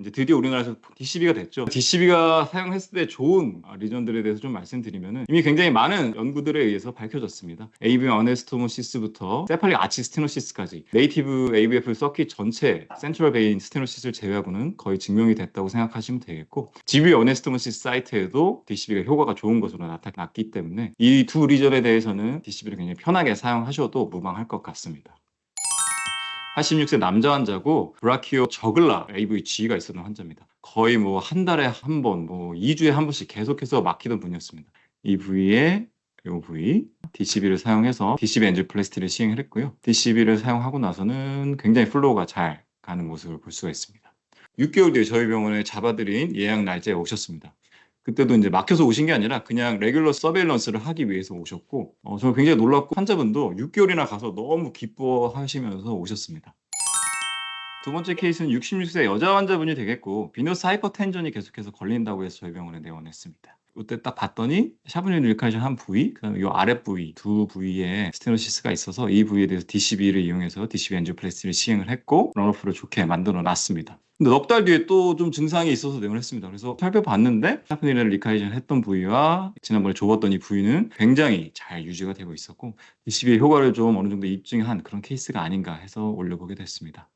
이제 드디어 우리나라에서 DCB가 됐죠. DCB가 사용했을 때 좋은 리전들에 대해서 좀 말씀드리면은 이미 굉장히 많은 연구들에 의해서 밝혀졌습니다. AV 어네스토모시스부터 세팔릭 아치 스테노시스까지 네이티브 AVF 서킷 전체 센트럴 베인 스테노시스를 제외하고는 거의 증명이 됐다고 생각하시면 되겠고 GB 어네스토모시스 사이트에도 DCB가 효과가 좋은 것으로 나타났기 때문에 이 두 리전에 대해서는 DCB를 굉장히 편하게 사용하셔도 무방할 것 같습니다. 86세 남자 환자고 브라키오 저글라 AVG가 있었던 환자입니다. 거의 뭐 한 달에 한 번, 뭐 2주에 한 번씩 계속해서 막히던 분이었습니다. 이 부위에 이 부위 DCB를 사용해서 DCB 엔지플래스티를 시행을 했고요. DCB를 사용하고 나서는 굉장히 플로우가 잘 가는 모습을 볼 수가 있습니다. 6개월 뒤에 저희 병원에 잡아들인 예약 날짜에 오셨습니다. 그때도 이제 막혀서 오신 게 아니라 그냥 레귤러 서베일런스를 하기 위해서 오셨고 어, 저는 굉장히 놀랐고 환자분도 6개월이나 가서 너무 기뻐하시면서 오셨습니다. 두 번째 케이스는 66세 여자 환자분이 되겠고 비너스 하이퍼텐전이 계속해서 걸린다고 해서 저희 병원에 내원했습니다. 이때 딱 봤더니 샤브리 릴카이션 한 부위, 그다음에 이 아랫 부위 두 부위에 스테노시스가 있어서 이 부위에 대해서 DCB를 이용해서 DCB 엔지오플래스티를 시행을 했고 런오프를 좋게 만들어 놨습니다. 근데 넉 달 뒤에 또 좀 증상이 있어서 내원했습니다. 그래서 살펴봤는데 샤프니를 리카이션 했던 부위와 지난번에 좁았던 이 부위는 굉장히 잘 유지가 되고 있었고 DCB의 효과를 좀 어느 정도 입증한 그런 케이스가 아닌가 해서 올려보게 됐습니다.